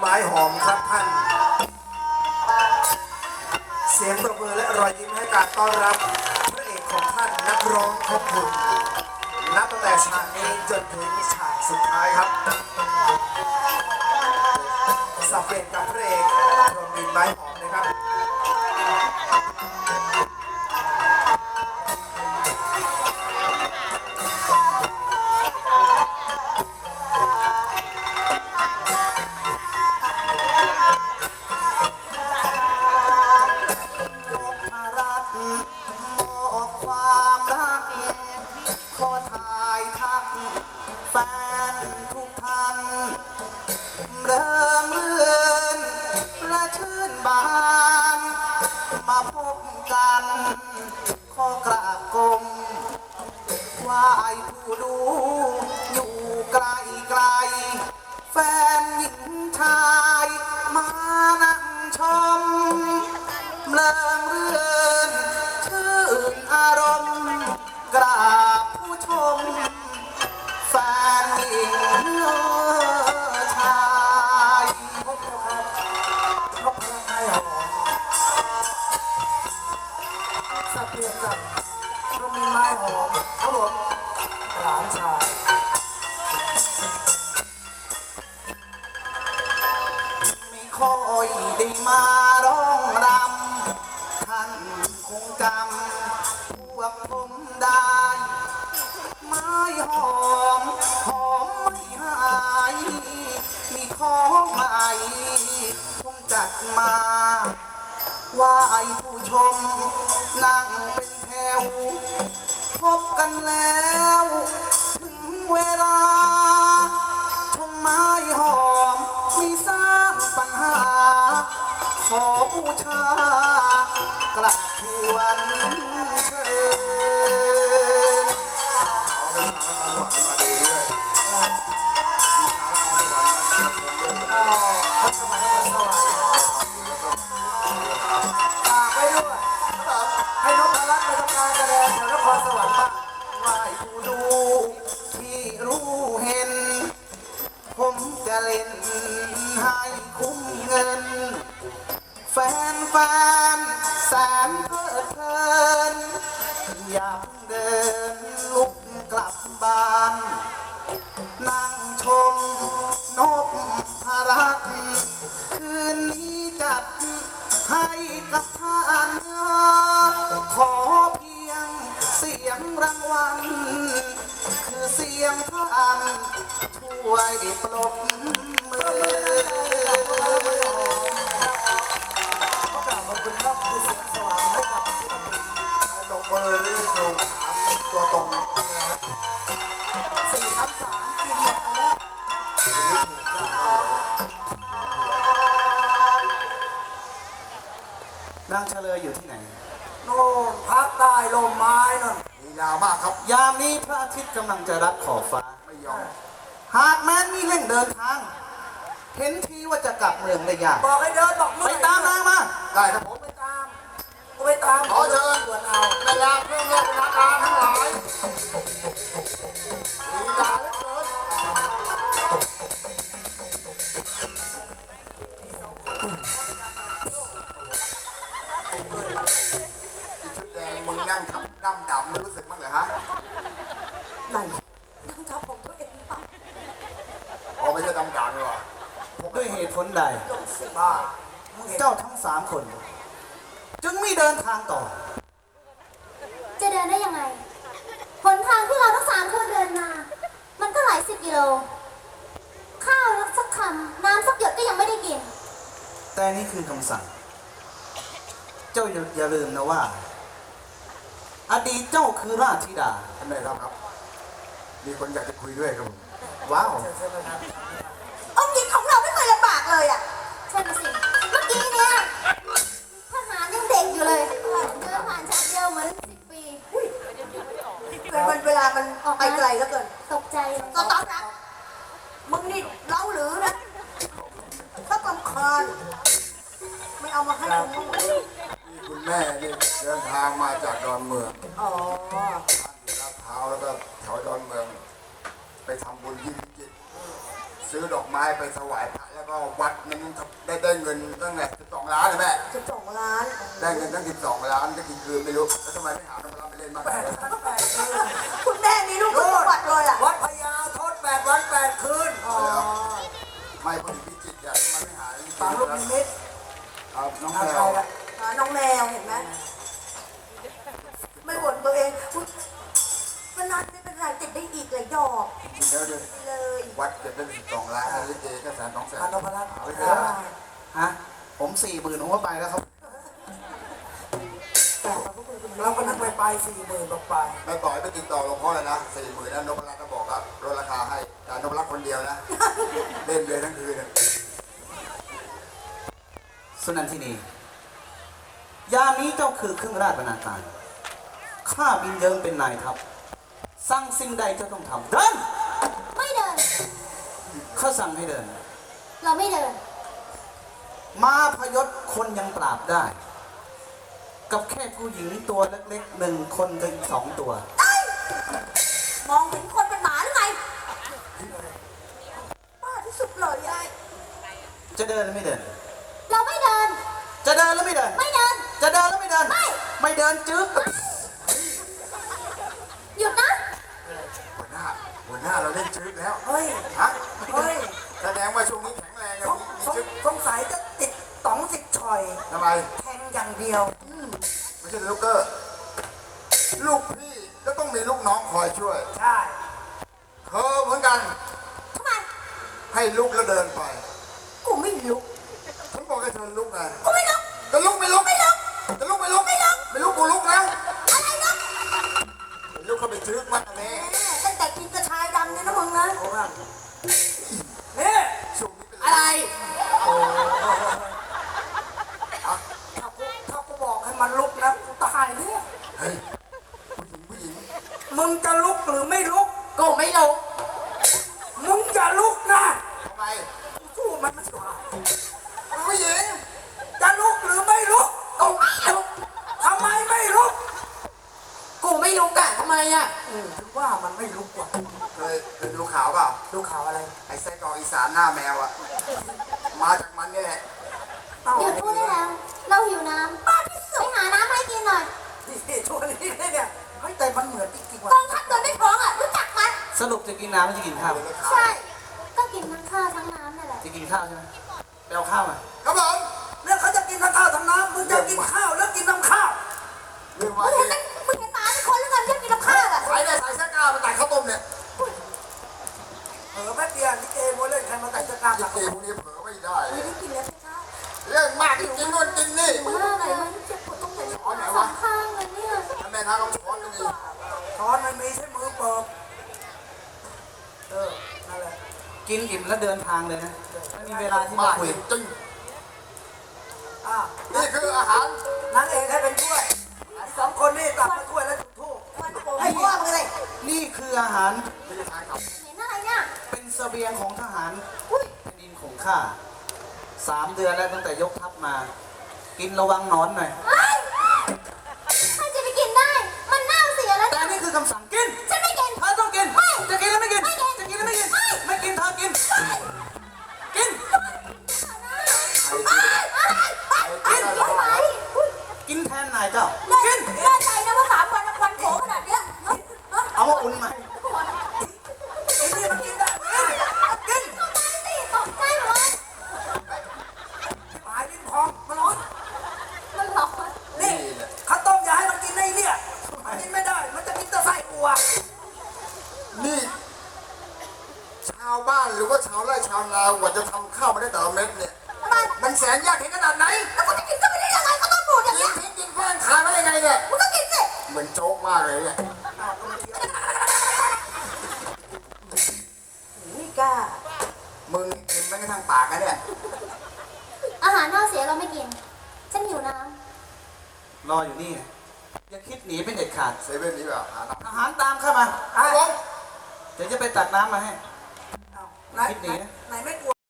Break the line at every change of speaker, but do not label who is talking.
ไม้หอมครับท่าน เสียงปรบมือและรอยยิ้มให้การต้อนรับพระเอกของท่านนักร้องขอบคุณนับตั้งแต่ฉากนี้จนถึงฉากสุดท้ายครับสับเปลี่ยนกับพระเอกรวมดินไม้หอม
ผู้ดู อยได้
มา
ร้องรำท่านคงจำพวกผมได้ไม้หอม หอมไม่หาย มีของใหม่ผมจัดมาไหว้ผู้ชม จะเล่นให้คุ้มเงิน แฟนแฟนแสนเพลิดเพลินอย่าก ลม
ไม้นั่นลีลามากครับ
ยามนี้พระอาทิตย์กำลังจะรับขอบฟ้า
ไม่ยอม
หากแม้นมีเร่งเดินทาง เห็นทีว่าจะกลับเมืองได้ยาก
บอกให้เดินบอก
ไปตามนางมา
ได้ครับผมไปตามกูไปตาม
ขอเชิญ
สวนเอา
เวลาเครื่องเล่นนาการทั้งหลาย
ตุ
ผลใด
บ้ามึงเห็น
เจ้าทั้งสามคน จึงไม่เดินทางต่อ
จะเดินได้ยังไง หนทางที่เราทั้งสามคนเดินมา มันก็หลายสิบกิโล ข้าวสักคำน้ำสักหยดก็ยังไม่ได้กิน
แต่นี่คือคำสั่ง เจ้าอย่าอย่าลืมนะว่า อดีตเจ้าคือราชธิดา
ท่านนายครับครับ มีคนอยากจะคุยด้วยครับผม
ว้าว
ใช่ไหมครับ
เลยอะใช่ไหมสิ เมื่อกี้เนี่ยทหารยังเด็กอยู่เลยเดินผ่านฉากเดียวเหมือนสิบปี
มันเวลามันไปไกลแล้วเกิน
ตกใจเลย
ก็ต้อนรับมึงนี่เล่าหรือนะถ้าลำคาญไม่เอามาให้กูบ้างเหรอ
นี่คุณแม่นี่เดินทางมาจากดอนเมือง
อ๋อ
บ้านอยู่ลาดพร้าวแล้วก็แถวดอนเมือง ไปทำบุญที่พิจิตรซื้อดอกไม้ไปถวายพระแล้ วก็ก็วัดนั้นได้ได้เงินตั้งแต่สิบสองล้านเลยแม่
จะสองล้าน
ได้เงินตั้งสิบสองล้านก็กี่คืนไม่รู้แล้วทำไมไม่หาน้ำร้านไปเล่นมาง ล้านลิเกก็แสนสองแสน
พานพรัตน์
เอาไปเถ
อ่า
อะ
ฮะผมสี่หมื่นผมก็ไปแล้วครับเราก็นึกไปไปสี่หมื่นไป
ไม่ปล่อยไปติดต่อหลวงพ่อเลยนะสี่หมื่นนั้นนพรัตน์ก็บอกกับลดราคาให้แต่นพรัตน์คนเดียวนะ เล่นเลยทั้งคืน
สุนันทินียามนี้เจ้าคือเครื่องราชบรรณาการ ข้าบินเยิงเป็นนายทัพสั่งสิ่งใดเจ้าต้องทำเดิน
ไม่เดิน
ข้าสั่งให้เดิน
เราไม่เดิน
มาพยศคนยังปราบได้ กับแค่ผู้หญิงตัวเล็กๆหนึ่งคนกับอีกสองตัว
มองเห็นคนเป็นหมาหรือไงบ้าที่สุดเลยยาย
จะเดินหรือไม่เดิน
เราไม่เดิน
จะเดินหรือไม่เดิน
ไม่เดิน
จะเดินหรือไม่เดิน
ไม่
ไม่เดินจึ๊ก
หยุดนะ
หัวหน้าหัวหน้าเราเล่นจืดแล้ว
เฮ้ย
ฮะ
เฮ้ย
แสด งว่าช่วงนี้แข็งแรงนะมีมีจืด
สงสัยจะติดต๋องติดชอย
ทำไม
แทงอย่างเดียว
ไม่ใช่ลูกเกอร์ ลูกพี่ก็ต้องมีลูกน้องคอยช่วย
ใช่
เธอเหมือนกัน
ทำไม
ให้ลุกแล้วเดินไป
กูไม่ลุก
ฉันบอกให้เธอลุกไง
กูไม่ลุก
จะลุกไม่ลุกไม่ลุกจะลุกไม่ลุกไม่ลุก ไม่ลุกกูลุกแล้ว
อะไรนะ
ลุกเข้าไปจืดมากแน่
แม่ตั้งแต่กินกระชายดำเนี่ยนะมึงนะ
เไมอะอืมถึงว่ามันไม่ลุกว่ะ
เคยเคยดูข่าวเปล่า
ดูข่าวอะไร
ไอ้ไส้กรอกอีสานหน้าแมวอะมาจากมันนี่แหละ
เอ้า
หยุดพูดได้แล้ว เราหิวน้ำป้าที่สุดไปหาน้ำให้กินหน่อย
นี่ช่วงนี้เนี่ยเฮ้ยแต่มันเหมือนจริงๆว่ะ
กองทัพเดินไม่พร้อมอะรู้จักมัน
สรุปจะกินน้ำไม่จะกินข้าว
ใช่ ก็กินทั้งข้าวทั้งน้ำนั่นแหละ
จะกินข้าวใช่ไหมไปเอาข้าวมา
ครับผม
เนี่ยเขาจะกินทั้งข้าวทั้งน้ำมึงจะกินข้าวแล้วกินน้ำข้าว
เรื่อง
มึ
ว่าง
เห็น
ที่
ไหมมึงเห็น ได้
ใส่เสื้อกล้ามาแต่ข้าวต้มเนี่ย
เออแป๊บเดียวลิเกโมเล่นใครมาแต่จะกล้า
ลิ
ตัก
เกพวกนี้เผลอไม่ได้
ไม่ได้กินแล้วพี่คะ
เรื่องมากที่กินนู่นกินนี่
มึงว่าอะไรมันเจ็บปวดตรงไหนสองข้างเลยเนี่ย
แม่ค้าเขาช้อนกันนี่
ช้อนมันมีใช้มือเปิบเออนั่นแหละกินอิ่มแล้วเดินทางเลยนะไม่มีเวลาที่
มา
มาคุย
จริง
อะ
นี่คืออาหาร
นางเอกให้เป็นถ้วยสองคนนี่ตักมา
นี่
คืออาหาร
ที่จะทานกับ
เห็นอะไรเนี่ย
เป็นเสบียงของทหารแผ่นดินของข้าสามเดือนแล้วตั้งแต่ยกทัพมา กินระวังหนอนหน่อย
เฮ้ยใครจะไปกินได้ มันเน่าเสียแล้ว
แต่นี่คือคำสั่งกิน
ฉันไม่กิน
เธอต้องกิน
ไม่
จะกินหรือไม่กิน
ไม่กิน
จะกินหรือไม่กิน
ไม่
ไม่กินเธอกิน กิน
ไอ้ที่ได้หรอ
กินแทนนายเจ้า กิน
แน่ใจนะว่า เฮ้
อามาอุ่นไหมไอ้นี่มันกินได้กิน
ตีตกใจหมด
หายลิ้นพองมันร้อน
มันร้อน
นี่ข้าวต้มอย่าให้มันกินในเนี่ยมันกินไม่ได้ มันจะกินแต่ไส้อัว
นี่ ชาวบ้านหรือว่าชาวไร่ชาวนาว่าจะทำข้าวมาได้แต่ละเม็ดเนี่ย มันแสนยากเห็นขนาดไหน
แล้วกูจะกินก็ไม่ได้ยังไงก็ต้องบูดอย่าง
กิ
เงี้
น
ย
ทิ้งกินขว้างทานมาได้ไงเนี่ย
มึงก็กินสิ
เหมือนโจ๊กมากเลยเนี่ย
นี่กล้า
มึงกินแม้กระทั่งปากนะเนี่ย
อาหารเน่าเสียเราไม่กิน ฉันหิวน้
รออยู่นี่ไงอย่าคิดหนีเป็นเด็ดขาด
เซเว่นนี้แบบหาน้ำ
ทหารตามเข้ามา
ครับผม
เดี๋ยวจะไปตักน้ำมาให้
ไหน
คิดหนีนะ
ไหนไม่กลัว